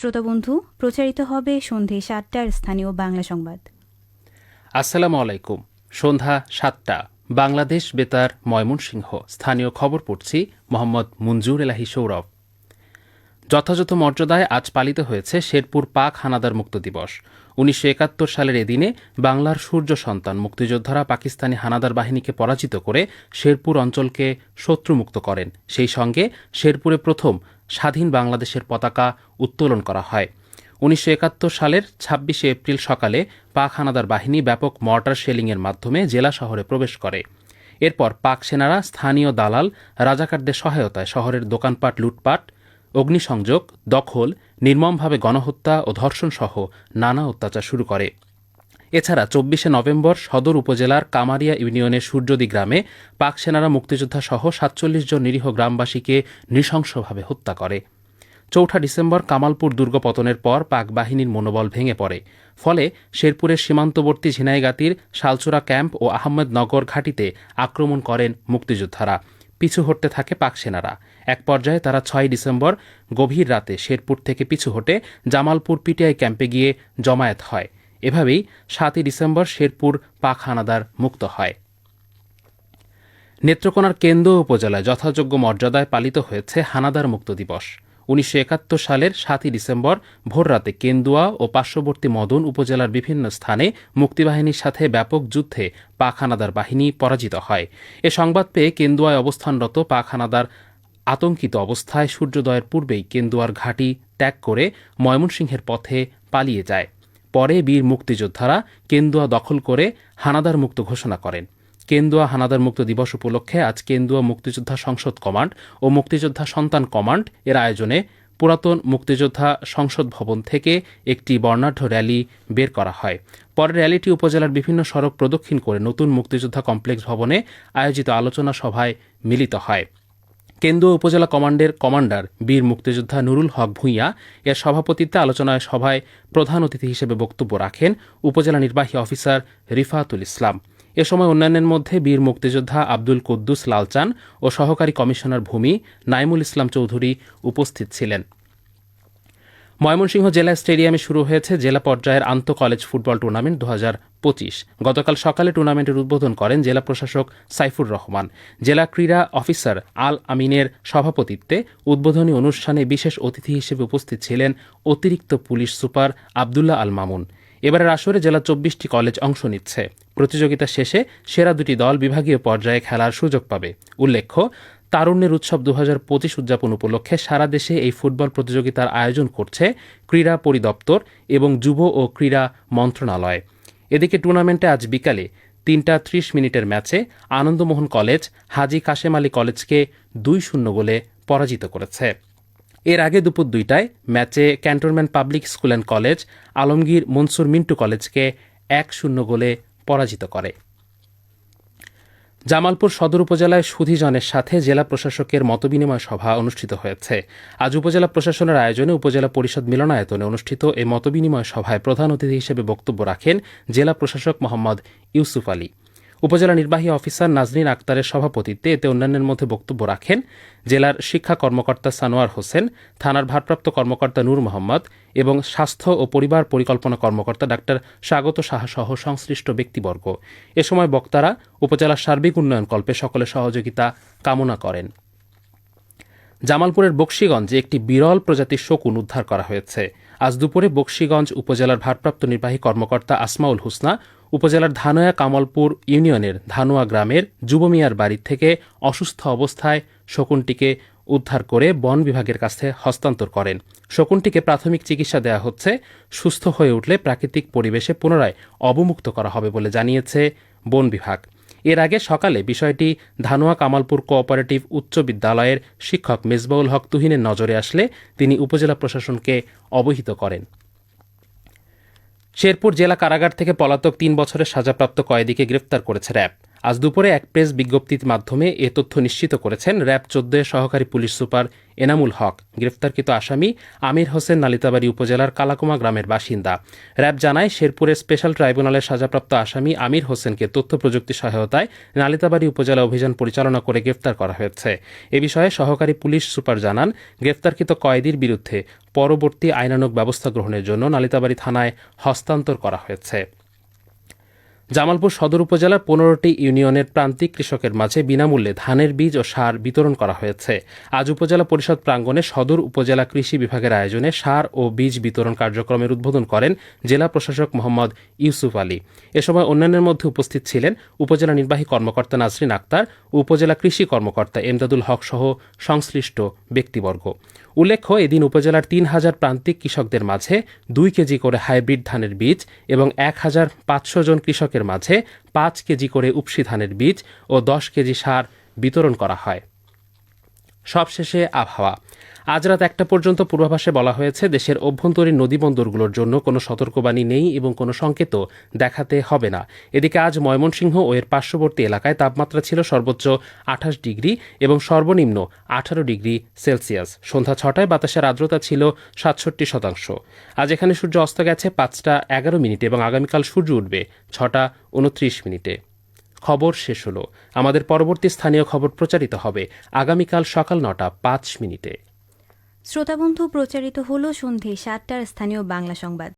শ্রোতাবন্ধু প্রচারিত হবে সন্ধে সাতটার স্থানীয় বাংলা সংবাদ। আসসালামু আলাইকুম। সন্ধ্যা সাতটা, বাংলাদেশ বেতার, ময়মনসিংহ। স্থানীয় খবর পড়ছি মোহাম্মদ মঞ্জুর এলাহি সৌরভ। যথাযথ মর্যাদায় আজ পালিত হয়েছে শেরপুর পাক হানাদার মুক্ত দিবস। উনিশশো একাত্তর সালের এদিনে বাংলার সূর্য সন্তান মুক্তিযোদ্ধারা পাকিস্তানি হানাদার বাহিনীকে পরাজিত করে শেরপুর অঞ্চলকে শত্রুমুক্ত করেন। সেই সঙ্গে শেরপুরে প্রথম স্বাধীন বাংলাদেশের পতাকা উত্তোলন করা হয়। উনিশশো একাত্তর সালের ছাব্বিশে এপ্রিল সকালে পাক হানাদার বাহিনী ব্যাপক মর্টার শেলিংয়ের মাধ্যমে জেলা শহরে প্রবেশ করে। এরপর পাক সেনারা স্থানীয় দালাল রাজাকারদের সহায়তায় শহরের দোকানপাট, লুটপাট, অগ্নিসংযোগ, দখল, নির্মমভাবে গণহত্যা ও ধর্ষণসহ নানা অত্যাচার শুরু করে। এছাড়া চব্বিশে নভেম্বর সদর উপজেলার কামারিয়া ইউনিয়নের সূর্যদী গ্রামে পাক সেনারা মুক্তিযোদ্ধা সহ সাতচল্লিশ জন নিরীহ গ্রামবাসীকে নৃশংসভাবে হত্যা করে। চৌঠা ডিসেম্বর কামালপুর দুর্গ পতনের পর পাক বাহিনীর মনোবল ভেঙে পড়ে। ফলে শেরপুরের সীমান্তবর্তী ঝিনাইগাতির শালচুরা ক্যাম্প ও আহমেদনগর ঘাঁটিতে আক্রমণ করেন মুক্তিযোদ্ধারা। পিছু হটতে থাকে পাক সেনারা এক পর্যায়ে তারা ছয় ডিসেম্বর গভীর রাতে শেরপুর থেকে পিছু হটে জামালপুর পিটিআই ক্যাম্পে গিয়ে জমায়েত হয়। এভাবেই সাতই ডিসেম্বর শেরপুর পাক হানাদার মুক্ত হয়। নেত্রকোনার কেন্দ্র উপজেলায় যথাযোগ্য মর্যাদায় পালিত হয়েছে হানাদার মুক্ত দিবস। উনিশশো একাত্তর সালের সাতই ডিসেম্বর ভোররাতে কেন্দুয়া ও পার্শ্ববর্তী মদন উপজেলার বিভিন্ন স্থানে মুক্তিবাহিনীর সাথে ব্যাপক যুদ্ধে পাখানাদার বাহিনী পরাজিত হয়। এ সংবাদ পেয়ে কেন্দুয়ায় অবস্থানরত পাক হানাদার আতঙ্কিত অবস্থায় সূর্যোদয়ের পূর্বেই কেন্দুয়ার ঘাঁটি ত্যাগ করে ময়মনসিংহের পথে পালিয়ে যায়। পরে বীর মুক্তিযোদ্ধারা কেন্দুয়া দখল করে হানাদার মুক্ত ঘোষণা করেন। কেন্দুয়া হানাদার মুক্ত দিবস উপলক্ষে আজ কেন্দুয়া মুক্তিযোদ্ধা সংসদ কমান্ড ও মুক্তিযোদ্ধা সন্তান কমান্ড এর আয়োজনে পুরাতন মুক্তিযোদ্ধা সংসদ ভবন থেকে একটি বর্ণাঢ্য র্যালি বের করা হয়। পরে র্যালিটি উপজেলার বিভিন্ন সড়ক প্রদক্ষিণ করে নতুন মুক্তিযোদ্ধা কমপ্লেক্স ভবনে আয়োজিত আলোচনা সভায় মিলিত হয়। কেন্দ্রীয় উপজেলা কমান্ডের কমান্ডার বীর মুক্তিযোদ্ধা নুরুল হক ভূঁইয়া এর সভাপতিত্বে আলোচনায় সভায় প্রধান অতিথি হিসেবে বক্তব্য রাখেন উপজেলা নির্বাহী অফিসার রিফাতুল ইসলাম। এ সময় অন্যান্যের মধ্যে বীর মুক্তিযোদ্ধা আব্দুল কুদ্দুস লালচান ও সহকারী কমিশনার ভূমি নাইমুল ইসলাম চৌধুরী উপস্থিত ছিলেন। ময়মনসিংহ জেলা স্টেডিয়ামে শুরু হয়েছে জেলা পর্যায়ের আন্তঃ কলেজ ফুটবল টুর্নামেন্ট দু পঁচিশ। গতকাল সকালে টুর্নামেন্টের উদ্বোধন করেন জেলা প্রশাসক সাইফুর রহমান। জেলা ক্রীড়া অফিসার আল আমিনের সভাপতিত্বে উদ্বোধনী অনুষ্ঠানে বিশেষ অতিথি হিসেবে উপস্থিত ছিলেন অতিরিক্ত পুলিশ সুপার আবদুল্লাহ আল মামুন। এবারের আসরে জেলা চব্বিশটি কলেজ অংশ নিচ্ছে। প্রতিযোগিতা শেষে সেরা দুটি দল বিভাগীয় পর্যায়ে খেলার সুযোগ পাবে। উল্লেখ্য তারুণ্যের উৎসব দু হাজার পঁচিশ উদযাপন উপলক্ষে সারা দেশে এই ফুটবল প্রতিযোগিতার আয়োজন করছে ক্রীড়া পরিদপ্তর এবং যুব ও ক্রীড়া মন্ত্রণালয়। এদিকে টুর্নামেন্টে আজ বিকালে তিনটা ত্রিশ মিনিটের ম্যাচে আনন্দমোহন কলেজ হাজি কাশেম আলী কলেজকে দুই শূন্য গোলে পরাজিত করেছে। এর আগে দুপুর দুইটায় ম্যাচে cantonment public school and college Alamgir Monsur Mintu কলেজকে এক শূন্য গোলে পরাজিত করে। জামালপুর সদর উপজেলায় সুধীজনের সাথে জেলা প্রশাসকের মতবিনিময় সভা অনুষ্ঠিত হয়েছে। আজ উপজেলা প্রশাসনের আয়োজনে উপজেলা পরিষদ মিলনায়তনে অনুষ্ঠিত এই মতবিনিময় সভায় প্রধান অতিথি হিসেবে বক্তব্য রাখেন জেলা প্রশাসক মোহাম্মদ ইউসুফ আলী। উপজেলা নির্বাহী অফিসার নাজনীন আক্তারের সভাপতিত্বে এতে অন্যান্যের মধ্যে বক্তব্য রাখেন জেলার শিক্ষা কর্মকর্তা সানোয়ার হোসেন, থানার ভারপ্রাপ্ত কর্মকর্তা নূর মোহাম্মদ এবং স্বাস্থ্য ও পরিবার পরিকল্পনা কর্মকর্তা ডাক্তার স্বাগত সাহা সহ সংশ্লিষ্ট ব্যক্তিবর্গ। এ সময় বক্তারা উপজেলার সার্বিক উন্নয়ন কল্পে সকলের সহযোগিতা কামনা করেন। জামালপুরের বক্সিগঞ্জে একটি বিরল প্রজাতির শকুন উদ্ধার করা হয়েছে। আজ দুপুরে বক্সিগঞ্জ উপজেলার ভারপ্রাপ্ত নির্বাহী কর্মকর্তা আসমাউল হুসনা, উপজেলার ধানোয়া কামলপুর ইউনিয়নের ধানোয়া গ্রামের যুবমিয়ার বাড়ি থেকে অসুস্থ অবস্থায় শকুনটিকে উদ্ধার করে বন বিভাগের কাছে হস্তান্তর করেন। শকুনটিকে প্রাথমিক চিকিৎসা দেওয়া হচ্ছে। সুস্থ হয়ে উঠলে প্রাকৃতিক পরিবেশে পুনরায় অবমুক্ত করা হবে বলে জানিয়েছে বন বিভাগ। এর আগে সকালে বিষয়টি ধানোয়া কামালপুর কোঅপারেটিভ উচ্চ বিদ্যালয়ের শিক্ষক মেজবাউল হক তুহিনের নজরে আসলে তিনি উপজেলা প্রশাসনকে অবহিত করেন। শেরপুর জেলা কারাগার থেকে পলাতক তিন বছরের সাজাপ্রাপ্ত কয়েদিকে গ্রেফতার করেছে র্যাব। আজ দুপুরে এক প্রেস বিজ্ঞপ্তির মাধ্যমে এ তথ্য নিশ্চিত করেছেন র্যাব চোদ্দের সহকারী পুলিশ সুপার এনামুল হক, গ্রেফতারকৃত আসামি আমির হোসেন নালিতাবাড়ি উপজেলার কালাকুমা গ্রামের বাসিন্দা। র্যাব জানায় শেরপুরের স্পেশাল ট্রাইব্যুনালের সাজাপ্রাপ্ত আসামি আমির হোসেনকে তথ্য প্রযুক্তি সহায়তায় নালিতাবাড়ি উপজেলা অভিযান পরিচালনা করে গ্রেফতার করা হয়েছে। এ বিষয়ে সহকারী পুলিশ সুপার জানান, গ্রেফতারকৃত কয়েদির বিরুদ্ধে পরবর্তী আইনানুগ ব্যবস্থা গ্রহণের জন্য নালিতাবাড়ি থানায় হস্তান্তর করা হয়েছে। জামালপুর সদর উপজেলার পনেরোটি ইউনিয়নের প্রান্তিক কৃষকের মাঝে বিনামূল্যে ধানের বীজ ও সার বিতরণ করা হয়েছে। আজ উপজেলা পরিষদ প্রাঙ্গণে সদর উপজেলা কৃষি বিভাগের আয়োজনে সার ও বীজ বিতরণ কার্যক্রমের উদ্বোধন করেন জেলা প্রশাসক মোহাম্মদ ইউসুফ আলী। এ সময় অন্যান্যের মধ্যে উপস্থিত ছিলেন উপজেলা নির্বাহী কর্মকর্তা নাসরিন আক্তার, উপজেলা কৃষি কর্মকর্তা এমদাদুল হক সহ সংশ্লিষ্ট ব্যক্তিবর্গ। উল্লেখ্য, এদিন উপজেলার তিন হাজার প্রান্তিক কৃষকদের মাঝে দুই কেজি করে হাইব্রিড ধানের বীজ এবং এক হাজার পাঁচশো জন কৃষকের মাঝে পাঁচ কেজি করে উপসি ধানের বীজ ও দশ কেজি সার বিতরণ করা হয়। সবশেষে আবহাওয়া। আজ রাত একটা পর্যন্ত পূর্বাভাসে বলা হয়েছে, দেশের অভ্যন্তরীণ নদীবন্দরগুলোর জন্য কোনো সতর্কবাণী নেই এবং কোনো সংকেতও দেখাতে হবে না। এদিকে আজ ময়মনসিংহ ও এর পার্শ্ববর্তী এলাকায় তাপমাত্রা ছিল সর্বোচ্চ আঠাশ ডিগ্রি এবং সর্বনিম্ন আঠারো ডিগ্রি সেলসিয়াস। সন্ধ্যা ছটায় বাতাসের আর্দ্রতা ছিল সাতষট্টি শতাংশ। আজ এখানে সূর্য অস্ত গেছে পাঁচটা এগারো মিনিটে এবং আগামীকাল সূর্য উঠবে ছটা উনত্রিশ মিনিটে। খবর শেষ হলো। আমাদের পরবর্তী স্থানীয় খবর প্রচারিত হবে আগামীকাল সকাল নটা পাঁচ মিনিটে। শ্রোতাবন্ধু, প্রচারিত হলো সন্ধে সাতটার স্থানীয় বাংলা সংবাদ।